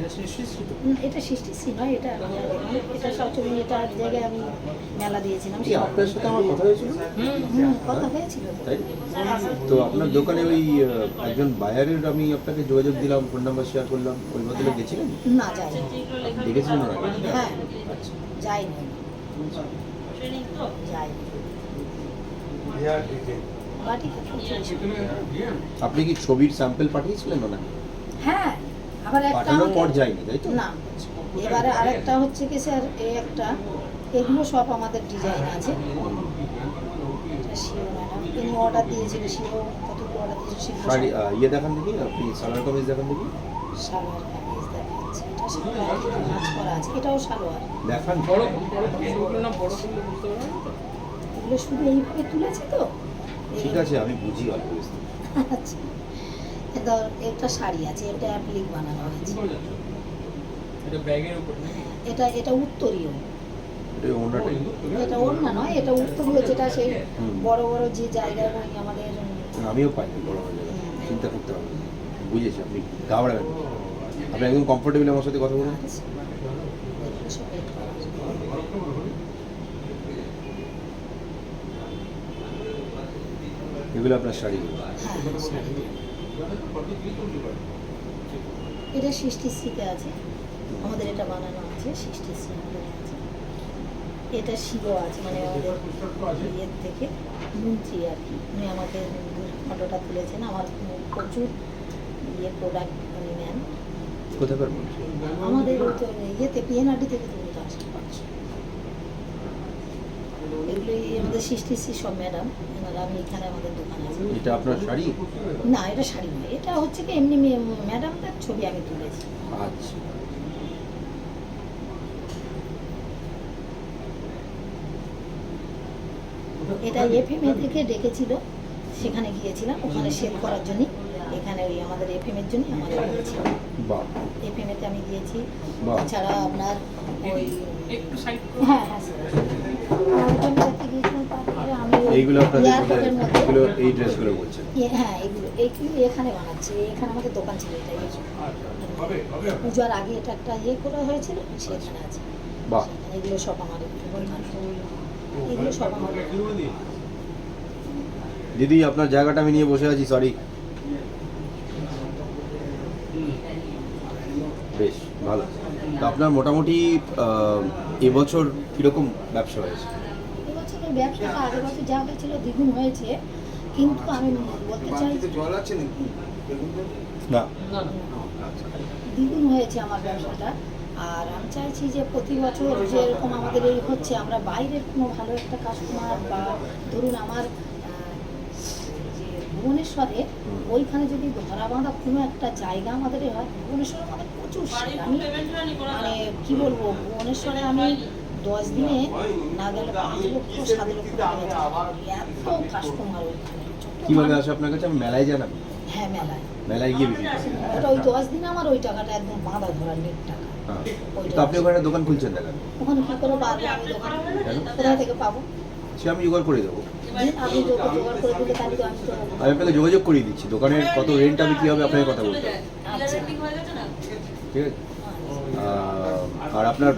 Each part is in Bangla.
এটা সৃষ্টি ছিল। উম, এটা সৃষ্টিশ্রী নয় এটা আমি এটা সবচেয়ে এটা এক জায়গায় আমি মেলা দিয়েছিলাম। কি আপনার সাথে আমার কথা হয়েছিল? হুম, কথা হয়েছিল। তো। তাই? তো আপনার দোকানে ওই একজন বায়ারের আমি আপনাকে যোগাযোগ দিলাম ফোন নাম্বার শেয়ার করলাম ওই বদলে গেছিলেন? না যাইনি দেখেছিলেন হ্যাঁ আচ্ছা যাইনি ছিল। আপনি কি ছবির স্যাম্পল পাঠিয়েছিলেন ওনাকে? হ্যাঁ আবার একটা পাঠানোর পর যায়নি তাই তো? না এবারে আরেকটা হচ্ছে কি স্যার এই একটা এগুলো সব আমাদের ডিজাইন আছে। শিও ম্যাডাম তিনি অর্ডার দিয়েছিল শিও কতগুলো অর্ডার দিয়েছিল শিও শাড়ি আহ, ইয়ে দেখান দেখি আপনি সালোয়ার কামিজ দেখান দেখি। সালোয়ার কামিজ দেখাচ্ছে এটা সালোয়ার কাজ করা আছে এটাও সালোয়ার। দেখান। বড় বড় ওগুলো না বড় করলে বুঝতে পারবেন তো? এগুলো শুধু এইভাবে তুলেছে তো? ঠিক আছে আমি বুঝি অল্প বিস্তর। আচ্ছা। এটা একটা শাড়ি আছে এটা অ্যাপ্লিক বানানো হয়েছে। এটা ব্যাগের উপর এটা এটা উত্তরীয়। এটা ওনাটাই এটা নয় এটা উত্তরীয় যেটা সেই। বড় বড় যে আমাদের আমিও পাইনি বড় হয়ে। যাবে চিন্তা করতে হবে বুঝেছি আপনি ঘাবড়াবেন আপনি একদম কমফোর্টেবল আমার সাথে কথা বলুন। এগুলো আছে। এগুলো আপনার হ্যাঁ, শাড়ি। এটা সৃষ্টিশ্রীতে আছে। আমাদের এটা বানানো আছে সৃষ্টিশ্রী আমাদের আছে। এটা শিব আছে মানে আমাদের ইয়ের থেকে মন্ত্রী আর কি। উনি আমাকে ফটোটা তুলেছেন। আমার প্রচুর ইয়ে প্রোডাক্ট উনি নেন। আমাদের ইয়েতে পিএনআরডি থেকে আমাদের সৃষ্টিশ্রী সব ম্যাডাম। এনারা আমি এখানে আমাদের দোকান আছে। এটা আপনার শাড়ি? না এটা শাড়ি নয় এটা হচ্ছে কি এমনি ম্যাডামদের ছবি আমি তুলেছি। আচ্ছা। এটা এফএম এ থেকে ডেকেছিল। সেখানে গিয়েছিলাম ওখানে সেল করার জন্য এখানে ওই আমাদের এফএম এর জন্য আমাদের গিয়েছিল বাহ। এফএম এতে আমি গিয়েছি। তাছাড়া আপনার ওই হ্যাঁ হ্যাঁ এইগুলো আপনাদের এগুলো এই ড্রেসগুলো বলছেন। হ্যাঁ এগুলো এইগুলো এখানে বানাচ্ছি এখানে আমাদের দোকান ছিল এটা পুজোর আগে এটা একটা ইয়ে করা হয়েছিল সেখানে আছে। বাহ। এগুলো সব আমার এগুলো সব আমার দিদি আপনার জায়গাটা আমি নিয়ে বসে আছি সরি বেশ ভালো। তো আপনার মোটামুটি এবছর কীরকম ব্যবসা হয়েছে? এবছরের ব্যবসাটা আগের বছর যা হয়েছিল দ্বিগুণ হয়েছে কিন্তু আমি বলতে চাই জল আছে নাকি? না না। না। দ্বিগুণ হয়েছে আমার ব্যবসাটা। আর আমি চাইছি যে প্রতি বছর যেরকম আমাদের এই হচ্ছে আমরা বাইরের কোনো ভালো একটা কাস্টমার বা ধরুন আমার ভুবনেশ্বরে ওইখানে যদি ধরা বাঁধা কোনো একটা জায়গা আমাদের হয় ভুবনেশ্বরে আমাদের প্রচুর আমি মানে কি বলব ভুবনেশ্বরে আমি দশ দিনে না গেলে পাঁচ লক্ষ সাত লক্ষ টাকা এত কাস্টমার কীভাবে আসে আপনার কাছে? আমি মেলায় জানাব হ্যাঁ মেলায়। মেলায় গিয়ে বিক্রি ওটা ওই দশ দিনে আমার ওই টাকাটা একদম বাঁধা ধরা নেট টাকা। হ্যাঁ। তো আপনি ওখানে দোকান খুলছেন দেখান ওখানে কি করে পারব আমি দোকান কেন? থেকে পাবো? সে আমি জোগাড় করে দেবো। আমি আপনাকে যোগাযোগ করিয়ে দিচ্ছি। দোকানের কত রেন্ট আমি কী হবে আপনাকে কথা বলতে আচ্ছা। ঠিক আছে আর আপনার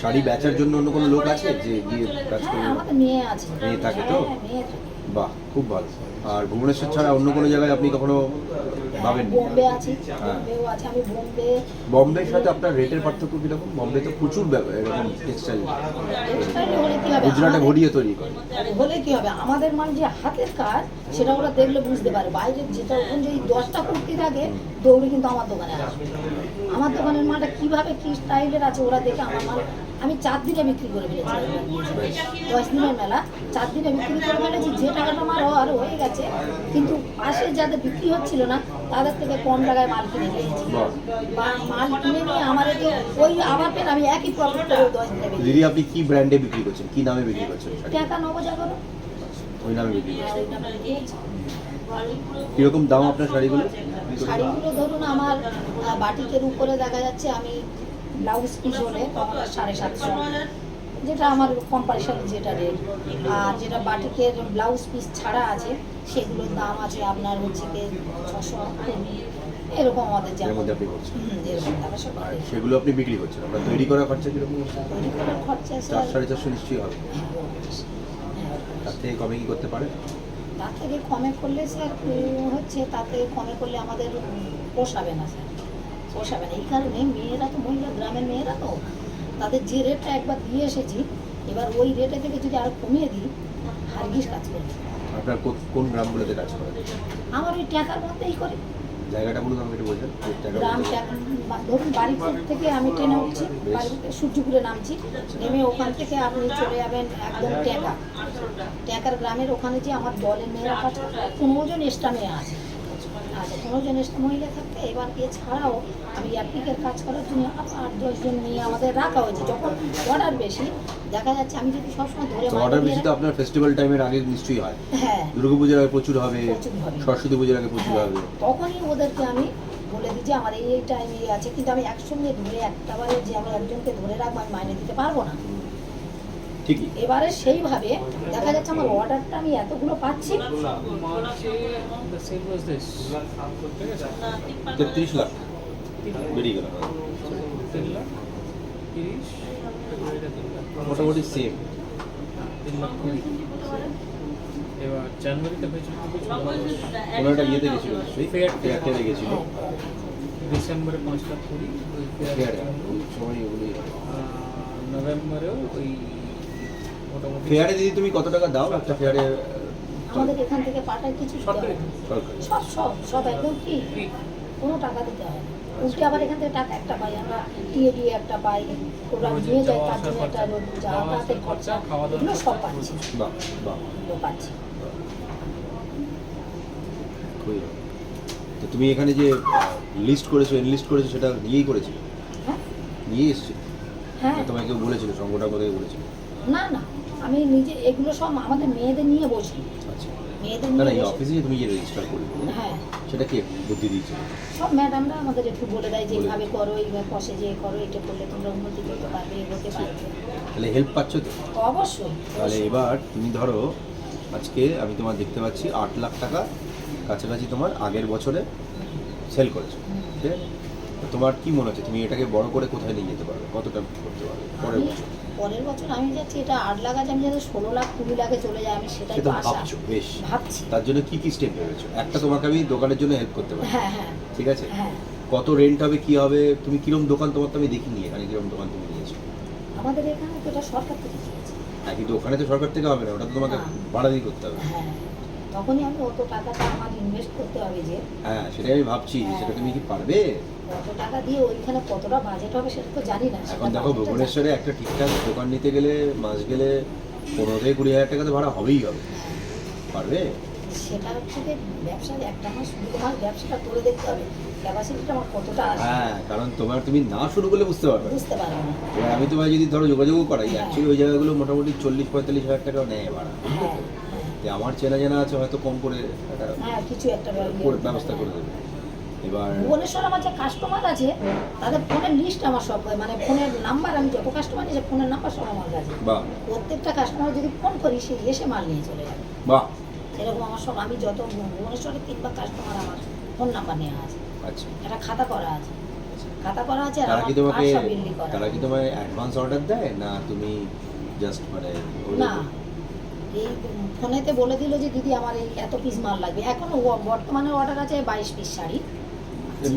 শাড়ি বেচার জন্য অন্য কোনো লোক আছে যে গিয়ে কাজ করে মেয়ে থাকে তো? বাহ খুব ভালো। আর ভুবনেশ্বর ছাড়া অন্য কোনো জায়গায় আপনি কখনো ভাবেন বোম্বে আছি হ্যাঁ। বোম্বেও আছে আমি বোম্বে। বম্বের সাথে আপনার রেটের পার্থক্য কীরকম? বম্বে তো প্রচুর এরকম টেক্সটাইল গুজরাটে আমাদের- ভরিয়ে তৈরি করে। হলে কি হবে? আমাদের মানে যে হাতের কাজ সেটা ওরা দেখলে বুঝতে পারে। বাইরে যেটা ওখানে যদি দশটা কুর্তি থাকে দৌড়ে কিন্তু আমার দোকানে আসবে। আমার দোকানের মালটা কীভাবে কি স্টাইলের আছে ওরা দেখে আমার মাল আমি চার দিনে বিক্রি করে ফেলেছি। দশ দিনের মেলা চার দিনে বিক্রি করে ফেলেছি যে টাকাটা আমার হওয়ার হয়ে গেছে কিন্তু পাশে যাদের বিক্রি হচ্ছিল না তাদের থেকে কম টাকায় মাল কিনে নিয়েছি। মাল কিনে নিয়ে আমার ওই আবার ফের আমি একই প্রফিট করে দশ দিনে দিদি আপনি কি ব্র্যান্ডে বিক্রি করছেন? কি নামে বিক্রি করছেন? টাকা নবজাগরণ। ওই নামে বিক্রি করছেন। কীরকম দাম আপনার শাড়িগুলো? শাড়িগুলো ধরুন আমার বাটিকের উপরে দেখা যাচ্ছে আমি ব্লাউজ পিস হলে সাড়ে সাতশো যেটা আমার কম্পারিশন যেটা রেট আর যেটা বাটিকের ব্লাউজ পিস ছাড়া আছে সেগুলোর দাম আছে আপনার হচ্ছে কি ছশো এরকম আমাদের যেমন। সেগুলো আপনি বিক্রি করছেন। আপনার তৈরি করা খরচা কীরকম তৈরি করার খরচা চার সাড়ে চারশো নিশ্চয়ই হবে। তার থেকে কমে কি করতে পারে? তার থেকে কমে করলে স্যার হচ্ছে থেকে কমে করলে আমাদের পোষাবে না স্যার। পোষাবে না এই কারণে মেয়েরা তো মহিলা গ্রামের মেয়েরা তো তাদের যে রেটটা একবার দিয়ে এসেছি এবার ওই রেটে থেকে যদি আরও কমিয়ে দিই হারগিস কাজ করবে আপনার কোন গ্রামগুলোতে কাজ করেন? আমার ওই টাকার মধ্যেই করি। জায়গাটা বলুন আমাকে একটু বলছেন গ্রাম ধরুন বাড়িপুর থেকে আমি ট্রেনে উঠছি সূর্যপুরে নামছি নেমে ওখান থেকে আপনি চলে যাবেন একদম ট্যাকা ট্যাকার গ্রামের ওখানে যে আমার দলের মেয়েরা কাজ পনেরো জন এক্সট্রা মেয়ে আছে। আচ্ছা পনেরো জন মহিলা থাকতে এবার এছাড়াও আমি অ্যাপ্লিকের কাজ করার জন্য আরও আট দশজন মেয়ে আমাদের রাখা হয়েছে। যখন অর্ডার বেশি দেখা যাচ্ছে আমি যদি সবসময় ধরে অর্ডার বেশি তো আপনার ফেস্টিভ্যাল টাইমের আগে নিশ্চয়ই হয়। হ্যাঁ। দুর্গাপুজোর আগে প্রচুর হবে সরস্বতী পুজোর আগে প্রচুর হ্যাঁ, হবে। তখনই ওদেরকে আমি বলে দিই যে আমার এই টাইমে আছে কিন্তু আমি একসঙ্গে ধরে একটা বারে যে আমি একজনকে ধরে রাখব আমি মাইনে দিতে পারব না। এবারে সেইভাবে দেখা যাচ্ছে আমার অর্ডারটা আমি এতগুলো পাচ্ছি। তেত্রিশ লাখ। বেরিয়ে গেল। মোটামুটি সেম এবার জানুয়ারিতে হয়েছিল। কোনো একটা ইয়েতে গেছিল নিশ্চয়ই ফেয়ারটেলে গেছিল। ডিসেম্বরে পাঁচ লাখ কুড়ি ওই ফেয়ারে সময় ওগুলি নভেম্বরেও ওই মোটামুটি। ফেয়ারে দিদি তুমি কত টাকা দাও? একটা ফেয়ারে আমাদের এখান থেকে পাঠায় কিছু সরকারি। হয়। সব সব সব একদম ফ্রি কোনো টাকা দিতে হয় উল্টে আবার এখান থেকে টাকা একটা পাই। আমরা টিএ দিয়ে একটা পাই। ওরা নিয়ে যায় তার জন্য একটা আসার খরচা এগুলো সব পাচ্ছি। পাচ্ছি। তো তুমি এখানে যে লিস্ট করেছ এনলিস্ট করেছ সেটা নিয়েই করেছিল? হ্যাঁ। নিয়ে এসছে হ্যাঁ। তোমায় কেউ বলেছিল সংগঠন কোথায় বলেছিল? না না। আমি নিজে এগুলো সব আমাদের মেয়েদের নিয়ে বসি। আচ্ছা। মেয়েদের না না নিয়ে এই অফিসে তুমি যে রেজিস্টার হ্যাঁ। সেটা কে বুদ্ধি দিয়েছে? সব ম্যাডামরা আমাদের একটু বলে দেয় যে এইভাবে করো এইভাবে যে করো এটা করলে তোমরা উন্নতি করতে পারবে এগোতে পারবে। তাহলে হেল্প পাচ্ছ তো? অবশ্যই। তাহলে এবার তুমি ধরো আজকে আমি তোমার দেখতে পাচ্ছি আট লাখ টাকা কাছাকাছি তোমার আগের বছরে সেল করেছ। ঠিক আছে? তো তোমার কি মনে হচ্ছে? তুমি এটাকে বড় করে কোথায় নিয়ে যেতে পারবে? কতটা করতে পারবে? পরের বছর। পরের বছর আমি যাচ্ছি এটা আট লাখ আছে আমি যাতে ষোলো লাখ কুড়ি লাখে চলে যায় আমি সেটাই সেটা আশা। ভাবছ বেশ। ভাবছি। তার জন্য কি কি স্টেপ ভেবেছো? একটা তোমাকে আমি দোকানের জন্য হেল্প করতে পারি। হ্যাঁ হ্যাঁ। ঠিক আছে? হ্যাঁ। কত রেন্ট হবে কি হবে তুমি কিরম দোকান তোমার তো আমি দেখিনি এখানে কিরম দোকান তুমি নিয়েছো? আমাদের এখানে তো এটা সরকার থেকে দিয়েছে। হ্যাঁ কিন্তু ওখানে তো সরকার থেকে হবে না ওটা তো তোমাকে। ভাড়া দিয়ে করতে হবে। হ্যাঁ তখনই আমি অত টাকাটা আমার ইনভেস্ট করতে হবে যে হ্যাঁ সেটাই আমি ভাবছি হ্যাঁ। সেটা তুমি কি পারবে? কত টাকা দিয়ে ওইখানে কতটা বাজেট হবে সেটা তো জানি না। এখন দেখো ভুবনেশ্বরে একটা ঠিকঠাক দোকান নিতে গেলে মাস গেলে পনেরো থেকে কুড়ি হাজার টাকা তো ভাড়া হবেই হবে। পারবে? সেটা হচ্ছে যে ব্যবসার একটা মাস শুরু মাস ব্যবসাটা করে দেখতে হবে। ক্যাপাসিটিটা আমার কতটা আছে? হ্যাঁ কারণ তোমার তুমি না শুরু করলে বুঝতে পারবে বুঝতে পারব না। এবার আমি তোমায় যদি ধরো যোগাযোগও করাই হ্যাঁ। অ্যাকচুয়ালি ওই জায়গাগুলো মোটামুটি চল্লিশ পঁয়তাল্লিশ হাজার টাকা নেয় ভাড়া। হ্যাঁ। যে আমার চেনা জানা আছে হয়তো কম করে একটা হ্যাঁ কিছু একটা করে ব্যবস্থা করে দেবে। এবার ভুবনেশ্বর আমার যে কাস্টমার আছে তাদের ফোনের লিস্ট আমার সব মানে ফোনের নাম্বার আমি যত কাস্টমার নিয়েছে ফোনের নাম্বার সব আমার কাছে। প্রত্যেকটা কাস্টমার যদি ফোন করি সে এসে মাল নিয়ে চলে যাবে বাহ। এরকম আমার সব আমি যত ভুবনেশ্বরে তিনবার কাস্টমার আমার ফোন নাম্বার নেওয়া আছে। আচ্ছা। একটা খাতা করা আছে। খাতা করা আছে আর তারা কি তোমাকে তারা কি তোমায় অ্যাডভান্স অর্ডার দেয় না তুমি জাস্ট মানে না। এই ফোনেতে বলে দিল যে দিদি আমার এই এত পিস মাল লাগবে। এখন বর্তমানে অর্ডার আছে বাইশ পিস শাড়ি।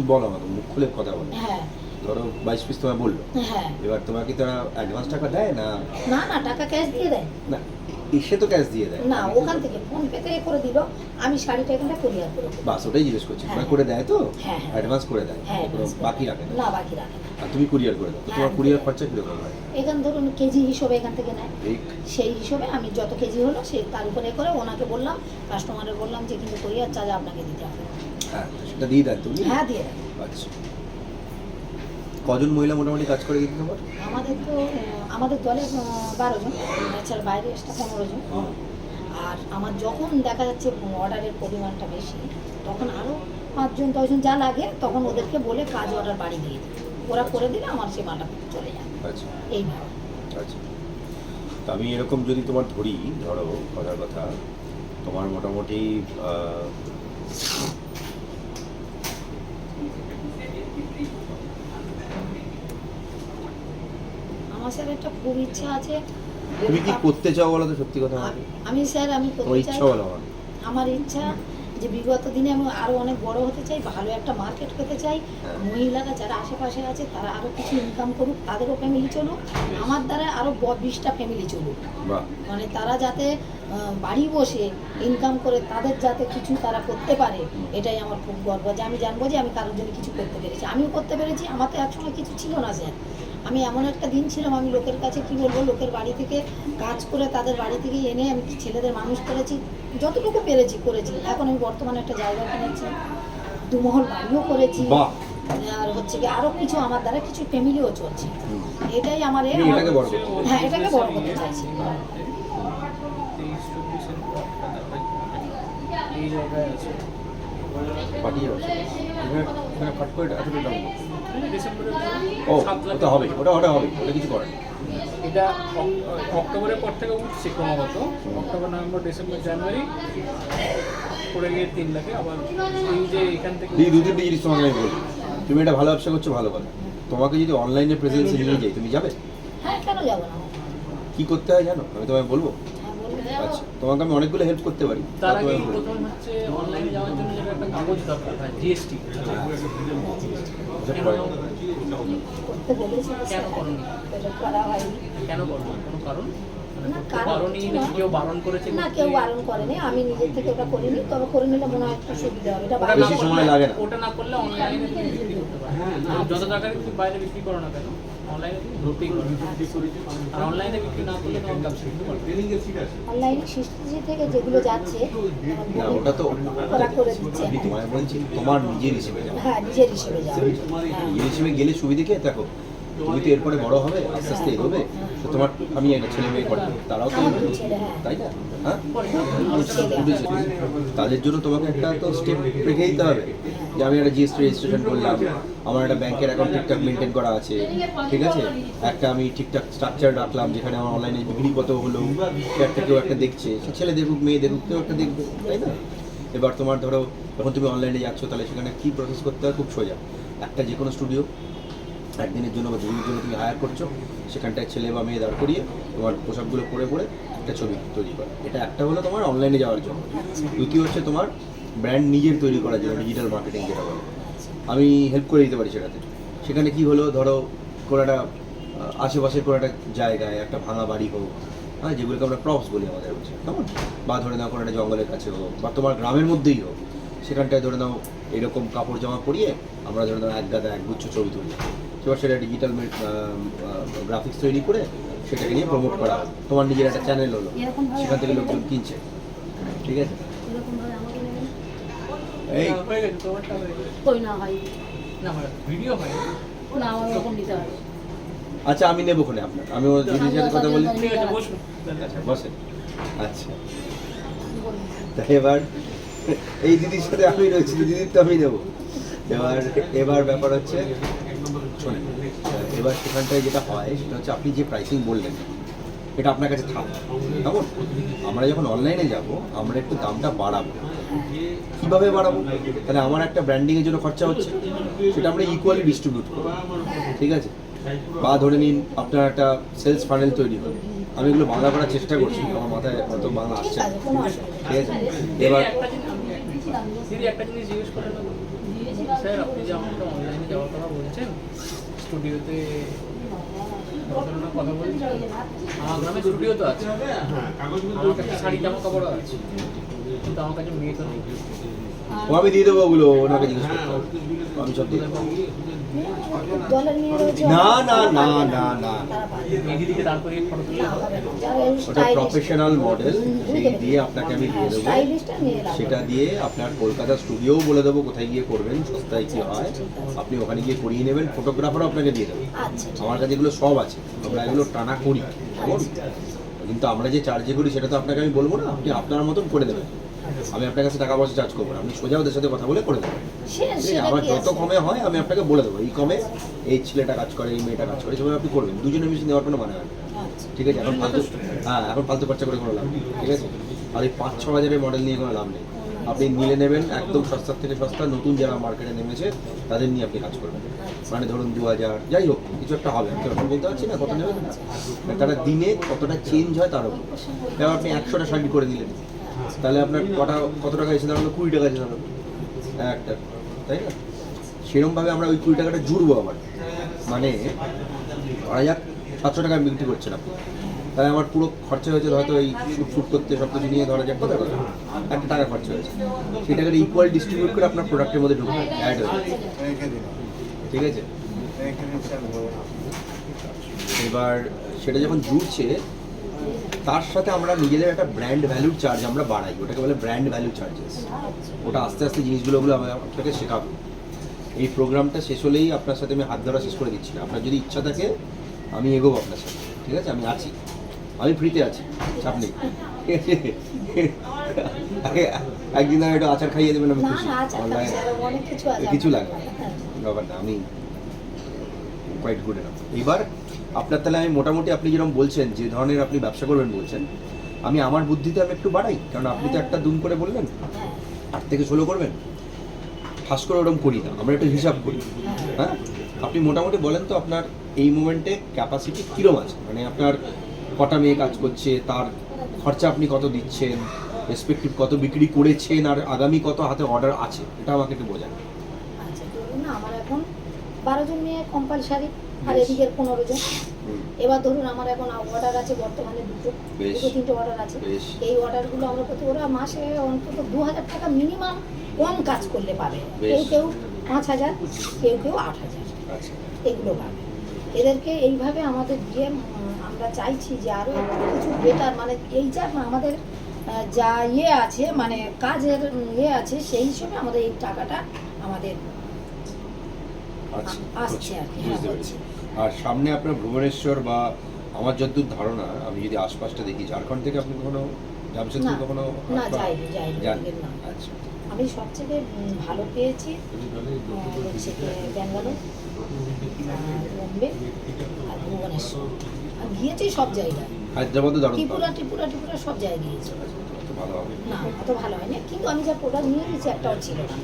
বলো আমাকে মুখ খুলে কথা বলো। হ্যাঁ। ধরো বাইশ পিস তোমায় বলল। হ্যাঁ। এবার তোমার কি তারা অ্যাডভান্স টাকা দেয় না? না না টাকা ক্যাশ দিয়ে দেয়। না এসে তো ক্যাশ দিয়ে দেয়। না ওখান থেকে ফোন পে থেকে করে দিল। আমি শাড়িটা এখানটা কুরিয়ার করে বাস ওটাই জিজ্ঞেস করছি। তোমায় করে দেয় তো? হ্যাঁ, হ্যাঁ। অ্যাডভান্স করে দেয়। হ্যাঁ বাকি। রাখে না। বাকি রাখে আর তুমি কুরিয়ার করে দাও। তোমার হ্যাঁ, কুরিয়ার courier। খরচা কীরকম হয়? এখান ধরুন কেজি হিসেবে এখান থেকে নেয়। সেই হিসেবে আমি যত কেজি হলো সেই তার উপরে করে ওনাকে বললাম কাস্টমারের বললাম যে কিন্তু কুরিয়ার চার্জ আপনাকে দিতে হবে। হ্যাঁ সেটা দিয়ে দেন তুমি হ্যাঁ দিয়ে আচ্ছা। কজন মহিলা মোটামুটি কাজ করে কিন্তু তোমার? আমাদের তো আমাদের দলে বারো জন এছাড়া বাইরে এক্সট্রা পনেরো জন। আর আমার যখন দেখা যাচ্ছে অর্ডারের পরিমাণটা বেশি তখন আরও পাঁচজন দশজন যা লাগে তখন ওদেরকে বলে কাজ অর্ডার বাড়ি দিয়ে দিই ওরা করে দিলে আমার সে মালটা চলে যায়। আচ্ছা। এইভাবে আচ্ছা। তো আমি এরকম যদি তোমার ধরি ধরো কথার কথা তোমার মোটামুটি আমার স্যার একটা খুব ইচ্ছা আছে। তুমি কি করতে চাও বলো তো সত্যি কথা আমি স্যার আমি করতে চাই আমার। ইচ্ছা যে বিগত দিনে আমি আরও অনেক বড় হতে চাই ভালো একটা মার্কেট পেতে চাই। হ্যাঁ। মহিলারা যারা আশেপাশে আছে তারা আরও কিছু ইনকাম করুক তাদেরও ফ্যামিলি চলুক। আমার দ্বারা আরও বিশটা ফ্যামিলি চলুক। মানে তারা যাতে বাড়ি বসে ইনকাম করে তাদের যাতে কিছু তারা করতে পারে এটাই আমার খুব গর্ব যে আমি জানব যে আমি কারোর জন্য কিছু করতে পেরেছি। আমিও করতে পেরেছি আমার তো একসময় কিছু ছিল না স্যার। আমি এমন একটা দিন ছিলাম আমি লোকের কাছে কি বলব লোকের বাড়ি থেকে কাজ করে তাদের বাড়ি থেকে এনে আমি ছেলেদের মানুষ করেছি যতটুকু পেরেছি করেছি। এখন আমি বর্তমানে একটা জায়গা কিনেছি দুমহল বাড়িও করেছি। আর হচ্ছে কি আরও কিছু আমার দ্বারা কিছু ফ্যামিলিও চলছে। এটাই আমার। হ্যাঁ এটাকে বড় করতে চাইছি। পাঠিয়ে। এখানে এখানে ফট করে ও ওটা হবে ওটা ওটা হবে ওটা কিছু করার এটা অক্টোবরের পর থেকে উঠছে ক্রমাগত। অক্টোবর নভেম্বর ডিসেম্বর জানুয়ারি পড়ে গিয়ে তিন লাখে। আবার এই যে এখান থেকে দিদি দু তিনটে জিনিস তোমাকে আমি বলি। তুমি এটা ভালো ব্যবসা করছ ভালো কথা তোমাকে যদি অনলাইনে প্রেজেন্স নিয়ে যাই তুমি যাবে? হ্যাঁ কেন যাব না? কি করতে হয় জানো? আমি তোমায় বলব? হ্যাঁ, আচ্ছা তোমাকে আমি অনেকগুলো হেল্প করতে পারি। তার আগে প্রথম হচ্ছে অনলাইনে যাওয়ার জন্য যেটা একটা কাগজ দরকার হয় জিএসটি ওসব করে না। করতে বলেছি তো কেন। করনি কেন করব কোনো কারণ করেনি আমি নিজের থেকে ওটা করিনি তবে করে নিলে মনে হয় একটু সুবিধা হবে ওটা না বেশি করলে- সময় লাগে না। ওটা না করলে অনলাইনে বিক্রি করতে পারো যত টাকার তুমি বাইরে বিক্রি করো না কেন অনলাইনে তুমি আর অনলাইনে বিক্রি না করলে তোমার ব্যবসা করতে অনলাইনে সৃষ্টি থেকে যেগুলো যাচ্ছে ওটা তো ওরা করে দিচ্ছে। আমি তোমায় বলছি তোমার নিজের হিসেবে হ্যাঁ নিজের হিসেবে যাবে হ্যাঁ। নিজের হিসেবে গেলে সুবিধে কি? দেখো তুমি তো এরপরে বড় হবে আস্তে আস্তে এগোবে তো তোমার আমি একটা ছেলে মেয়ে করে তারাও তো হ্যাঁ। তাই না? হ্যাঁ? ছেলে। তাদের জন্য তোমাকে একটা তো স্টেপ রেখে দিতে হবে। যে আমি একটা জিএসটি রেজিস্ট্রেশন করলাম আমার একটা ব্যাংকের অ্যাকাউন্ট ঠিকঠাক মেনটেন করা আছে ঠিক আছে? একটা আমি ঠিকঠাক স্ট্রাকচার রাখলাম যেখানে আমার অনলাইনে বিক্রি কত হলো একটা কেউ একটা দেখছে সে ছেলে দেখুক মেয়ে দেখুক কেউ একটা দেখবে তাই না? এবার তোমার ধরো যখন তুমি অনলাইনে যাচ্ছ তাহলে সেখানে কী প্রসেস করতে হয়? খুব সোজা। একটা যে কোনো স্টুডিও একদিনের জন্য বা দুদিনের জন্য তুমি হায়ার করছ সেখানটায় ছেলে বা মেয়ে দাঁড় করিয়ে তোমার পোশাকগুলো পরে পরে একটা ছবি তৈরি করে। এটা একটা হলো তোমার অনলাইনে যাওয়ার জন্য। দ্বিতীয় হচ্ছে তোমার ব্র্যান্ড নিজের তৈরি করার জন্য ডিজিটাল মার্কেটিং যেটা বলে। আমি হেল্প করে দিতে পারি সেটাতে। সেখানে কি হলো ধরো কোনো একটা আশেপাশের কোনো একটা জায়গায় একটা ভাঙা বাড়ি হোক হ্যাঁ যেগুলোকে আমরা প্রপস বলি আমাদের কাছে কেমন? বা ধরে নাও কোনো একটা জঙ্গলের কাছে হোক বা তোমার গ্রামের মধ্যেই হোক সেখানটায় ধরে নাও এরকম কাপড় জামা পরিয়ে আমরা ধরে নাও এক গাদা একগুচ্ছ ছবি তুলি। এবার সেটা ডিজিটাল গ্রাফিক্স তৈরি করে সেটাকে নিয়ে প্রমোট করা। তোমার নিজের একটা চ্যানেল হলো সেখান থেকে লোকজন কিনছে। ঠিক আছে এরকম ভাবে আমাকে নেবেন এই। গেছে তোমারটা গেছে কই না হয় না ভিডিও হয়। না আমার ওরকম দিতে হবে আচ্ছা আমি নেব ওখানে আপনার। আমি ওর দিদির সাথে কথা বলি। ঠিক আছে বসুন। আচ্ছা বসেন। আচ্ছা। বলুন। তা এবার এই দিদির সাথে আমি রয়েছি। দিদির তো আমি দেবো এবার এবার ব্যাপার হচ্ছে শোনেন এবার সেখানটায় যেটা হয় সেটা হচ্ছে আপনি যে প্রাইসিং বললেন এটা আপনার কাছে থাক। কেমন? আমরা যখন অনলাইনে যাব আমরা একটু দামটা বাড়াবো। কীভাবে বাড়াবো? তাহলে আমার একটা ব্র্যান্ডিংয়ের জন্য খরচা হচ্ছে সেটা আমরা ইকুয়ালি ডিস্ট্রিবিউট করব। ঠিক আছে? বা ধরে নিন আপনার একটা সেলস ফানেল তৈরি হবে। আমি এগুলো বাংলা করার চেষ্টা করছি আমার মাথায় অত বাংলা আসছে ঠিক আছে? এবার একটা জিনিস দিদি একটা জিনিস জিজ্ঞেস করে স্যার আপনি যে আমাকে অনলাইনে যাওয়ার কথা বলছেন স্টুডিওতে কথা বলছেন? আমার গ্রামে স্টুডিও তো আছে। আমার কাছে শাড়ি জামা কাপড় আছে। কিন্তু আমার কাছে মেয়ে তো নেই ও আমি দিয়ে দেবো ওগুলো আমি সব দিয়ে না না না না না। ওটা প্রফেশনাল মডেল দিয়ে আপনাকে আমি দিয়ে দেবো। সেটা দিয়ে আপনার কলকাতা স্টুডিও বলে দেবো কোথায় গিয়ে করবেন, সস্তায় কি হয়। আপনি ওখানে গিয়ে করিয়ে নেবেন ফটোগ্রাফারও আপনাকে দিয়ে দেবো। আচ্ছা আমার কাছে এগুলো সব আছে। আমরা এগুলো টানা করি। কিন্তু আমরা যে চার্জে করি, সেটা তো আপনাকে আমি বলব না। আপনি আপনার মতন করে দেবেন। আমি আপনার কাছে টাকা পয়সা চার্জ করব আপনি সোজা ওদের সাথে কথা বলে করে দেবেন। আমার যত কমে হয় আমি আপনাকে বলে দেবো। এই কমে এই ছেলেটা কাজ করে এই মেয়েটা কাজ করে সেভাবে আপনি করবেন। দুজনে মিশে নেওয়ার কোনো মানে হয় আচ্ছা। ঠিক আছে? এখন ফালতু হ্যাঁ এখন ফালতু খরচা করে কোনো লাভ নেই। ঠিক আছে? আর এই পাঁচ ছ হাজারের মডেল নিয়ে কোনো লাভ নেই। আপনি নিলে নেবেন একদম সস্তার থেকে সস্তা নতুন যারা মার্কেটে নেমেছে তাদের নিয়ে আপনি কাজ করবেন। মানে ধরুন দু হাজার যাই হোক কিছু একটা হবে। আমি তো এখন বলতে পারছি না কত নেবেন? তারা দিনে কতটা চেঞ্জ হয় তার উপর। এবার আপনি একশোটা শাড়ি করে দিলেন। তাহলে আপনার কটা কত টাকা এসে দাঁড়াল কুড়ি টাকা এসে দাঁড়াল একটা তাই না? সেরকমভাবে আমরা ওই কুড়ি টাকাটা জুড়বো আবার। মানে ধরা যাক সাতশো টাকা বিক্রি করছেন আপনি তাহলে আমার পুরো খরচা হয়েছে হয়তো এই শুট ফুট করতে সব কিছু নিয়ে ধরা যাক কত টাকা একটা টাকা খরচা হয়েছে। সেই টাকাটা ইকুয়াল ডিস্ট্রিবিউট করে আপনার প্রোডাক্টের মধ্যে ঢুকবে অ্যাড হয়ে ঠিক আছে? এবার সেটা যখন জুড়ছে তার সাথে আমরা নিজেদের একটা ব্র্যান্ড ভ্যালুর চার্জ আমরা বাড়াই ওটাকে বলে ব্র্যান্ড ভ্যালু চার্জেস ওটা আস্তে আস্তে জিনিসগুলো আপনাকে শেখাবো। এই প্রোগ্রামটা শেষ হলেই আপনার সাথে আমি হাত ধরা শেষ করে দিচ্ছি না। আপনার যদি ইচ্ছা থাকে আমি এগোবো আপনার সাথে ঠিক আছে? আমি আছি। আমি ফ্রিতে আছি চাপ নেই। একদিন আমি একটু আচার খাইয়ে দেবেন আমি খুশি। কিছু আছে। কিছু লাগে না। ব্যাপার না আমি কোয়াইট গুড এনাফ এবার আপনার তাহলে আমি মোটামুটি আপনি যেরকম বলছেন যে ধরনের আপনি ব্যবসা করবেন বলছেন আমি আমার বুদ্ধিতে আমি একটু বাড়াই কারণ আপনি তো একটা দুম করে বললেন হ্যাঁ। আট থেকে ষোলো করবেন। ফাঁস করে ওরকম করি না আমরা একটু হিসাব করি হ্যাঁ। আপনি মোটামুটি বলেন তো আপনার এই মোমেন্টে ক্যাপাসিটি কীরকম আছে? মানে আপনার কটা মেয়ে কাজ করছে তার খরচা আপনি কত দিচ্ছেন রেসপেক্টিভ কত বিক্রি করেছেন আর আগামী কত হাতে অর্ডার আছে এটা আমাকে একটু বোঝান। আচ্ছা আমার এখন বারো জন মেয়ে কম্পালসারি আর বেশ। এদিকের পনেরো জন। এবার ধরুন আমার এখন অর্ডার আছে বর্তমানে দুটো দুটো তিনটে অর্ডার আছে। এই অর্ডারগুলো আমরা প্রতি ওরা মাসে অন্তত দু হাজার টাকা মিনিমাম কম কাজ করলে পাবে। কেউ কেউ পাঁচ হাজার কেউ কেউ আট হাজার। আচ্ছা। এগুলো পাবে। এদেরকে এইভাবে আমাদের দিয়ে আমরা চাইছি যে আরও কিছু বেটার মানে এই যা আমাদের যা ইয়ে আছে মানে কাজের ইয়ে আছে সেই হিসেবে আমাদের এই টাকাটা আমাদের আচ্ছা। আসছে আর কি, হ্যাঁ। আর সামনে আপনার ভুবনেশ্বর বা আমার যতদূর ধারণা আমি যদি আশপাশটা দেখি ঝাড়খণ্ড থেকে আপনি কখনো জামশেদপুর কখনো না, যাইনি, যাইনি, আচ্ছা। আমি সবথেকে উম, ভালো পেয়েছি হচ্ছে ব্যাঙ্গালোর বোম্বে আর ভুবনেশ্বর। আর গিয়েছি সব জায়গায়। হায়দ্রাবাদও দারুণ ত্রিপুরা ত্রিপুরা ত্রিপুরা সব জায়গায় গিয়েছি। না অত ভালো হয়নি। কিন্তু আমি যা প্রোডাক্ট নিয়ে গেছি একটাও ছিল না।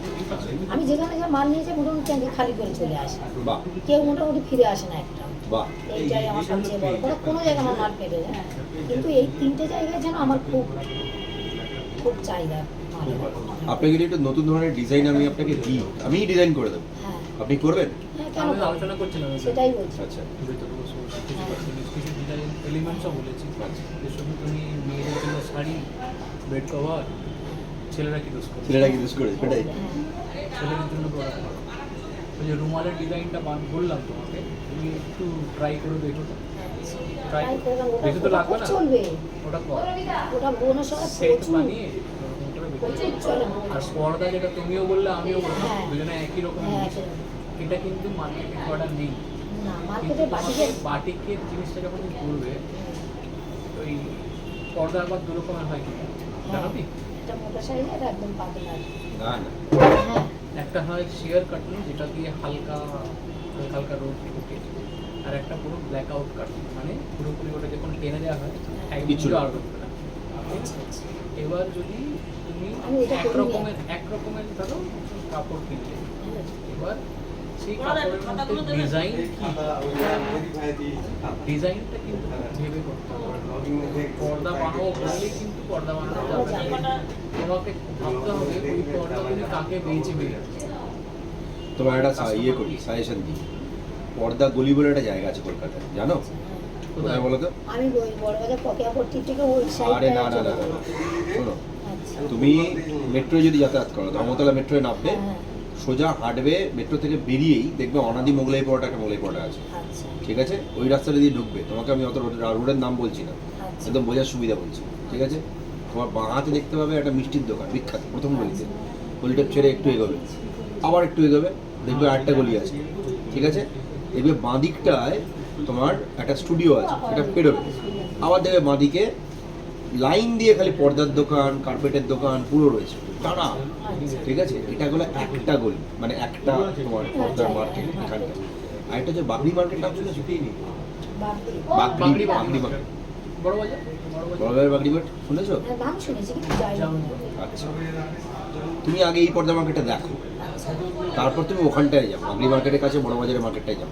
আমি যেখানে যা মাল নিয়েছি মোটামুটি আমি খালি করে চলে আসি। কেউ মোটামুটি ফিরে আসে না একটা। এইটাই আমার সবচেয়ে বড়। কথা কোনো জায়গায় আমার মাল পেবে না কিন্তু এই তিনটে জায়গায় যেন আমার খুব খুব চাহিদা মালের। আপনাকে যদি একটু নতুন ধরনের ডিজাইন আমি আপনাকে দিই। আমিই ডিজাইন করে দেবো। হ্যাঁ। আপনি করবেন? হ্যাঁ কেন আলোচনা করছিলাম। এটা। সেটাই বলছি। আচ্ছা। কিছু personalize, কিছু ডিজাইন এলিমেন্টসও বলেছি। যে শুধু তুমি মেয়েদের জন্য শাড়ি বেড কভার ছেলেরা কি দোষ করে? ছেলেরা কি ইউজ করে? সেটাই। ছেলেদের জন্য প্রোডাক্ট ওই যে রুমালের ডিজাইনটা বললাম তোমাকে তুমি একটু ট্রাই করে দেখো তো। ট্রাই বেশি তো লাগবে না? চলবে ওটা কর। ওটা বোনের সঙ্গে সেট বানিয়ে আর স্পর্দা যেটা তুমিও বললে আমিও বললাম হ্যাঁ। দুজনে একই রকম হ্যাঁ। এটা কিন্তু মার্কেটে করা নেই। না মার্কেটে বাটিকে বাটিকের জিনিসটা যখন তুমি করবে ওই পর্দা আবার দু রকমের হয় কি? এটা মোটা একদম পাতলা। না না। হ্যাঁ। একটা হয় শেয়ার কাটুন যেটা দিয়ে হালকা হালকা হালকা রোদ ঢুকে আর একটা পুরো ব্ল্যাক আউট কাটুন মানে পুরোপুরি ওটা যখন টেনে দেওয়া হয় একদম কিছু পুরো না। আউট হবে না আচ্ছা আচ্ছা। এবার যদি তুমি এক রকমের এক রকমের ধরো কাপড় কিনলে হ্যাঁ। এবার সেই কাপড়ের মধ্যে ডিজাইন কি? ডিজাইনটা কিন্তু ভেবে করতে হবে। পর্দা বানাবো বললেই কিন্তু পর্দা বানানো যাবে না। তোমাকে ভাবতে হবে ওই পর্দা তুমি কাকে বেচবে তোমার একটা সা- ইয়ে করি সাজেশন দিই। পর্দা গলি বলে একটা জায়গা আছে কলকাতায় জানো? কোথায় বলো তো? আমি বড়বাজার পটিয়াপট্টি থেকে ওই আরে না না না না, না। শোনো আচ্ছা। তুমি মেট্রোয় যদি যাতায়াত করো ধর্মতলা মেট্রোয় নামবে হ্যাঁ, সোজা হাঁটবে মেট্রো থেকে বেরিয়েই দেখবে অনাদি মোগলাই পরোটা একটা মোগলাই পরোটা আছে। আচ্ছা। ঠিক আছে? ওই রাস্তাটা দিয়ে ঢুকবে। তোমাকে আমি অত রোড- রোডের নাম বলছি না। আচ্ছা। একদম বোঝার সুবিধা বলছি। ঠিক আছে? তোমার বাঁ হাতে দেখতে পাবে একটা মিষ্টির দোকান বিখ্যাত। প্রথম গলিতে। গলিটা ছেড়ে একটু এগোবে। আবার একটু এগোবে দেখবে আরেকটা গলি আছে। ঠিক আছে? দেখবে বাঁ দিকটায় তোমার একটা স্টুডিও আছে। এটা পেরোবে। আবার দেখবে বাঁ দিকে লাইন দিয়ে খালি পর্দার দোকান কার্পেটের দোকান পুরো রয়েছে। টানা ঠিক আছে? এটা হলো একটা গলি মানে একটা তোমার পর্দার মার্কেট এখানটা। আর একটা হচ্ছে বাগড়ি মার্কেট নাম শুনেছো? বাগড়ি বাগড়ি বাগড়ি মার্কেট। মার্কেট বড় বাজার? বড় বাজার বাগড়ি মাঠ শুনেছো। আচ্ছা। তুমি আগে এই পর্দা মার্কেটে দেখো। তারপর তুমি ওখানটায় যাও। বাগড়ি মার্কেটের কাছে বড় বাজারের মার্কেটটায় যাও।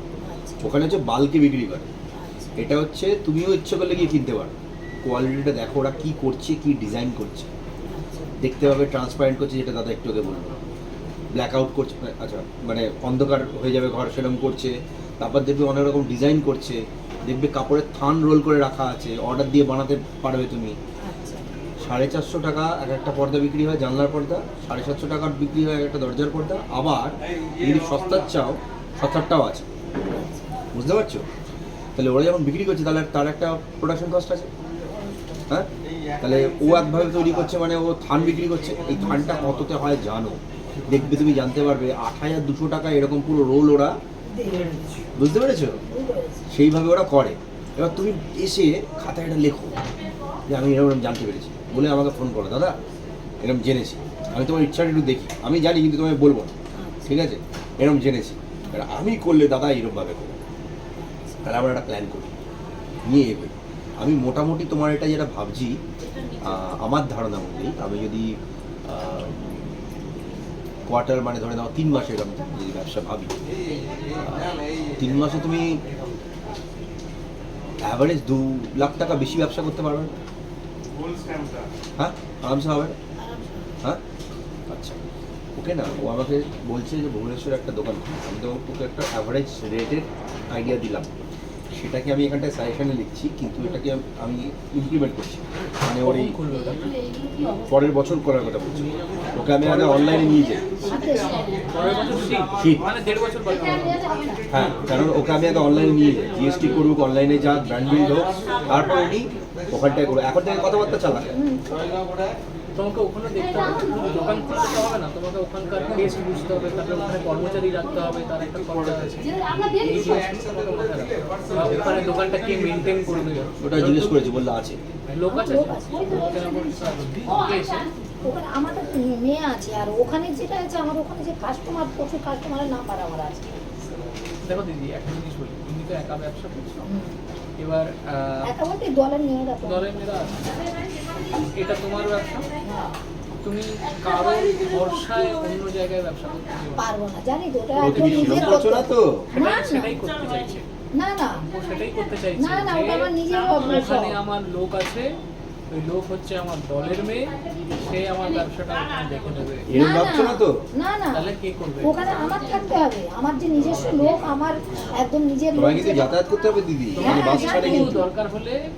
ওখানে হচ্ছে বালকে বিক্রি করে। এটা হচ্ছে তুমিও ইচ্ছে করলে গিয়ে কিনতে পারো। কোয়ালিটিটা দেখো ওরা কি করছে কি ডিজাইন করছে। দেখতে পাবে ট্রান্সপারেন্ট করছে যেটা দাদা একটু আগে বলল ব্ল্যাক আউট করছে আচ্ছা মানে অন্ধকার হয়ে যাবে ঘর সেরকম করছে। তারপর দেখবে অনেক রকম ডিজাইন করছে। দেখবে কাপড়ের থান রোল করে রাখা আছে। অর্ডার দিয়ে বানাতে পারবে তুমি। আচ্ছা। সাড়ে চারশো টাকা এক একটা পর্দা বিক্রি হয় জানলার পর্দা। সাড়ে সাতশো টাকার বিক্রি হয় এক একটা দরজার পর্দা। আবার যদি সস্তার চাও সস্তারটাও আছে। বুঝতে পারছ? তাহলে ওরা যখন বিক্রি করছে তাহলে তার একটা প্রোডাকশন কস্ট আছে? হ্যাঁ? তাহলে ও একভাবে তৈরি করছে মানে ও থান বিক্রি করছে। এই থানটা কততে হয় জানো? দেখবে তুমি জানতে পারবে। আট হাজার দুশো টাকা এরকম পুরো রোল ওরা। বুঝতে পেরেছ? সেইভাবে ওরা করে। এবার তুমি এসে খাতায় এটা লেখো। যে আমি এরকম এরকম জানতে পেরেছি। বলে আমাকে ফোন করো, দাদা। এরকম জেনেছি। আমি তোমার ইচ্ছাটা একটু দেখি। আমি জানি কিন্তু তোমায় বলব না। ঠিক আছে? এরকম জেনেছি। এবার আমি করলে দাদা এরকমভাবে করব। তাহলে আমরা একটা প্ল্যান করি। নিয়ে এগোই আমি মোটামুটি তোমার এটা যেটা ভাবছি আমার ধারণা অনুযায়ী, আমি যদি কোয়ার্টার মানে ধরে নাও তিন মাসের আমি যদি ব্যবসা ভাবি তিন মাসে তুমি অ্যাভারেজ দু লাখ টাকা বেশি ব্যবসা করতে পারবে? হ্যাঁ আরামসে হবে? হ্যাঁ? আচ্ছা ওকে না, ও আমাকে বলছে যে ভুবনেশ্বরে একটা দোকান আমি তো ওকে একটা অ্যাভারেজ রেটের আইডিয়া দিলাম। সেটাকে আমি এখানটায় সাজেশনে লিখছি, কিন্তু এটাকে আম- ইমপ্লিমেন্ট করছি। মানে ওর এই পরের বছর করার কথা বলছি। ওকে আমি আগে অনলাইনে নিয়ে যাই। হ্যাঁ কারণ ওকে আমি আগে অনলাইনে নিয়ে যাই। জিএসটি করুক অনলাইনে যাক ব্র্যান্ড বিল্ড হোক, তারপর উনি ওখানটায় করুক। এখন থেকে কথাবার্তা চালাক। তোমাকে ওখানে দেখতে হবে দোকান খুলতে তো হবে না তোমাকে ওখানকার টেস্ট বুঝতে হবে তারপরে ওখানে কর্মচারী রাখতে হবে তার একটা খরচা আছে। এই ওখানে দোকানটা কে মেনটেন করবে? ওটা জিজ্ঞেস করেছি বলল আছে। লোক আছে? উপর কে এসে? ওখানে আমাদের মেয়ে আছে আর ওখানে যেটা আছে আমার ওখানে যে কাস্টমার প্রচুর কাস্টমারের নাম্বার আমার আছে। দেখো দিদি একটা জিনিস বলি তুমি তো একা ব্যবসা করছ? এবার আহ, একা বলতে দলের মেয়েরা দলের মেয়েরা এটা তোমার ব্যবসা? তুমি কারোর ভরসায় অন্য জায়গায় ব্যবসা করতে পারব না জানি তো ওটা একদম তুমি নিজের করছ না তো? সেটাই করতে চাইছে। না না। সেটাই করতে চাইছে না, না, ওটা আমার নিজের। ওখানে আমার লোক আছে ওই লোক হচ্ছে আমার দলের মেয়ে সে আমার ব্যবসাটা ওখানে দেখে নেবে। এরকম ভাবছ না তো? না না তাহলে কে করবে? ওখানে আমার থাকতে হবে। আমার যে নিজস্ব লোক আমার একদম নিজের লোক যেটা- যাতায়াত করতে হবে দিদি? হ্যাঁ, মানে বাস ছাড়ে কিন্তু। দরকার হলে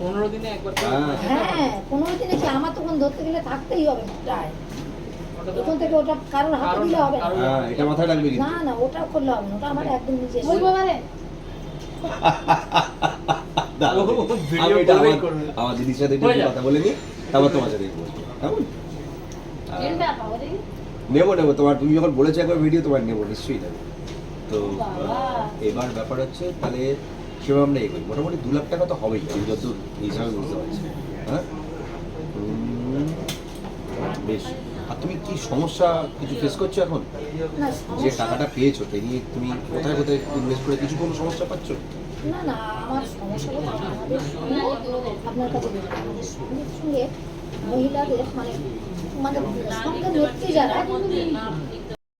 পনেরো দিনে একবার হ্যাঁ। হ্যাঁ পনেরো দিনে কি আমার তখন ধরতে গেলে থাকতেই হবে প্রায়। ওটা থেকে ওটা কারোর হাতে দিলে হবে না। হ্যাঁ এটা মাথায় রাখবে না না ওটা করলে হবে না। ওটা আমার একদম নিজের আমার- দিদির সাথে কথা বলে নি তারপর তোমার সাথে কেমন? নেব নেব তোমার তুমি যখন বলেছ একবার ভিডিও তোমার নেব নিশ্চয়ই নেব। তো এবার ব্যাপার হচ্ছে তাহলে সেভাবে আমরা এগোই। মোটামুটি দু লাখ টাকা তো হবেই আমি যত হিসাবে বুঝতে পারছি। হ্যাঁ? বেশ। আর তুমি কি সমস্যা কিছু ফেস করছ এখন? যে টাকাটা পেয়েছ তা নিয়ে তুমি কোথায় কোথায় ইনভেস্ট করে কিছু কোনো সমস্যা পাচ্ছ? না না আমার সমস্যা বলতে আমাদের সঙ্গে আপনার কাছে আমাদের সঙ্গে সঙ্গে মহিলাদের মানে মানে সঙ্গে নেত্রী যারা